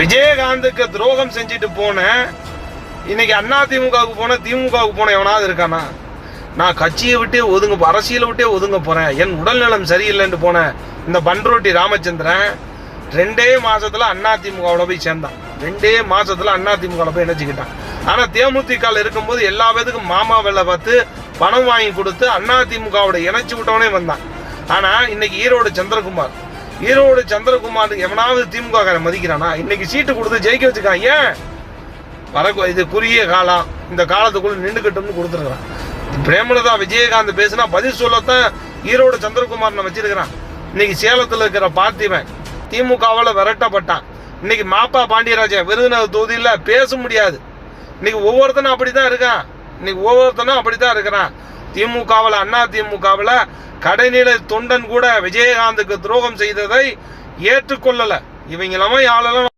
விஜயகாந்துக்கு துரோகம் செஞ்சுட்டு போனேன் இன்னைக்கு அண்ணா திமுகவுக்கு போன திமுகவுக்கு போன எவனாவது இருக்கானா? நான் கட்சியை விட்டே ஒதுங்க அரசியலை விட்டே ஒதுங்க போறேன். என் உடல்நலம் சரியில்லைன்னு போனேன் இந்த பன்ரோட்டி ராமச்சந்திரன் ரெண்டே மாசத்துல அண்ணா திமுகவோட போய் சேர்ந்தான். ரெண்டே மாசத்துல அண்ணா திமுகவில் போய் இணைச்சிக்கிட்டான் ஆனா தேமுதிக இருக்கும்போது எல்லா பேத்துக்கும் மாமா வேலை பார்த்து பணம் வாங்கி கொடுத்து அண்ணா திமுகவோட இணைச்சு விட்டவனே வந்தான். ஆனா இன்னைக்கு ஈரோடு சந்திரகுமார். ஈரோடு சந்திரகுமார் எவனாவது திமுக காரன் மதிக்கிறானா? இன்னைக்கு சீட்டு கொடுத்து ஜெயிக்க வச்சுக்கான். ஏன்? வர இது குறுகிய காலம். இந்த காலத்துக்குள்ள நின்றுக்கிட்டோம்னு கொடுத்துருக்குறான். பிரேமலதா விஜயகாந்த் பேசினா பதில் சொல்லத்தான் ஈரோடு சந்திரகுமார் நான் வச்சிருக்கிறான். இன்னைக்கு சேலத்தில் இருக்கிற பார்த்திபன் திமுகவால் விரட்டப்பட்டான். இன்னைக்கு மாப்பா பாண்டியராஜன் விருதுநகர் தொகுதியில் பேச முடியாது. இன்னைக்கு ஒவ்வொருத்தனும் அப்படி தான் இருக்கான். இன்னைக்கு ஒவ்வொருத்தனும் அப்படி தான் இருக்கிறான். திமுகவில் அண்ணா திமுகவில் கடைநிலை தொண்டன் கூட விஜயகாந்துக்கு துரோகம் செய்ததை ஏற்றுக்கொள்ளலை. இவங்களெல்லாம் யாரெல்லாம்